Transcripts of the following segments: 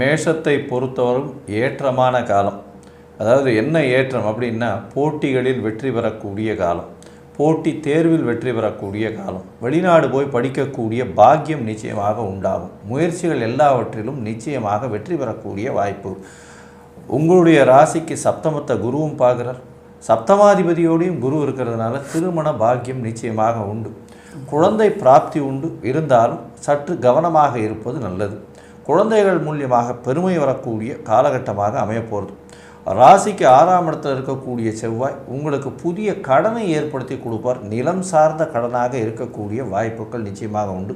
மேஷத்தை பொறுத்தவரும் ஏற்றமான காலம். அதாவது என்ன ஏற்றம் அப்படின்னா போட்டிகளில் வெற்றி பெறக்கூடிய காலம். போட்டி தேர்வில் வெற்றி பெறக்கூடிய காலம். வெளிநாடு போய் படிக்கக்கூடிய பாக்கியம் நிச்சயமாக உண்டாகும். முயற்சிகள் எல்லாவற்றிலும் நிச்சயமாக வெற்றி பெறக்கூடிய வாய்ப்பு. உங்களுடைய ராசிக்கு சப்தமத்தை குருவும் பார்க்குறார். சப்தமாதிபதியோடையும் குரு இருக்கிறதுனால திருமண பாக்கியம் நிச்சயமாக உண்டு. குழந்தை பிராப்தி உண்டு. இருந்தாலும் சற்று கவனமாக இருப்பது நல்லது. குழந்தைகள் மூலியமாக பெருமை வரக்கூடிய காலகட்டமாக அமையப்போகிறது ராசிக்கு ஆறாம் இடத்தில் இருக்கக்கூடிய செவ்வாய் உங்களுக்கு புதிய கடனை ஏற்படுத்தி கொடுப்பார். நிலம் சார்ந்த கடனாக இருக்கக்கூடிய வாய்ப்புகள் நிச்சயமாக உண்டு.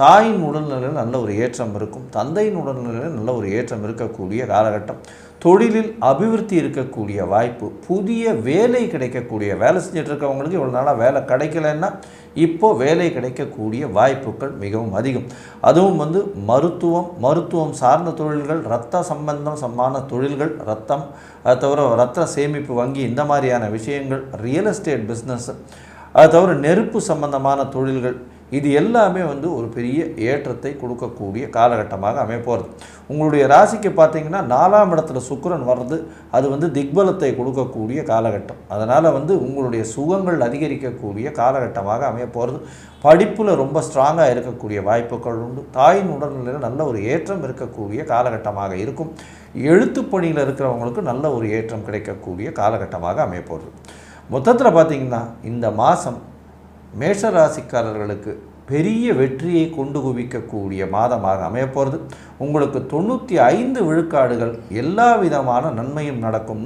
தாயின் உடல்நிலையில் நல்ல ஒரு ஏற்றம் இருக்கும். தந்தையின் உடல்நிலையில் நல்ல ஒரு ஏற்றம் இருக்கக்கூடிய காலகட்டம். தொழிலில் அபிவிருத்தி இருக்கக்கூடிய வாய்ப்பு புதிய வேலை கிடைக்கக்கூடிய வேலை செஞ்சுட்டு இருக்கவங்களுக்கு இவ்வளோ நாளாக வேலை கிடைக்கலன்னா இப்போ வேலை கிடைக்கக்கூடிய வாய்ப்புகள் மிகவும் அதிகம். அதுவும் வந்து மருத்துவம் மருத்துவம் சார்ந்த தொழில்கள் இரத்த சம்பந்தம் சமான தொழில்கள் ரத்தம் அது தவிர ரத்த சேமிப்பு வங்கி இந்த மாதிரியான விஷயங்கள் ரியல் எஸ்டேட் பிஸ்னஸ் அது தவிர நெருப்பு சம்பந்தமான தொழில்கள் இது எல்லாமே வந்து ஒரு பெரிய ஏற்றத்தை கொடுக்கக்கூடிய காலகட்டமாக அமைப்போகிறது உங்களுடைய ராசிக்கு பார்த்தீங்கன்னா நாலாம் இடத்துல சுக்கரன் வர்றது அது வந்து திக்பலத்தை கொடுக்கக்கூடிய காலகட்டம். அதனால் வந்து உங்களுடைய சுகங்கள் அதிகரிக்கக்கூடிய காலகட்டமாக அமையப்போகிறது படிப்பில் ரொம்ப ஸ்ட்ராங்காக இருக்கக்கூடிய வாய்ப்புகள் உண்டு. தாயின் உடல்நிலையில் நல்ல ஒரு ஏற்றம் இருக்கக்கூடிய காலகட்டமாக இருக்கும். எழுத்து பணியில் இருக்கிறவங்களுக்கு நல்ல ஒரு ஏற்றம் கிடைக்கக்கூடிய காலகட்டமாக அமையப்போகிறது மொத்தத்தில் பார்த்தீங்கன்னா இந்த மாதம் மேஷராசிக்காரர்களுக்கு பெரிய வெற்றியை கொண்டு குவிக்கக்கூடிய மாதமாக அமையப்போகிறது உங்களுக்கு தொண்ணூற்றி ஐந்து விழுக்காடுகள் எல்லா விதமான நன்மையும் நடக்கும்.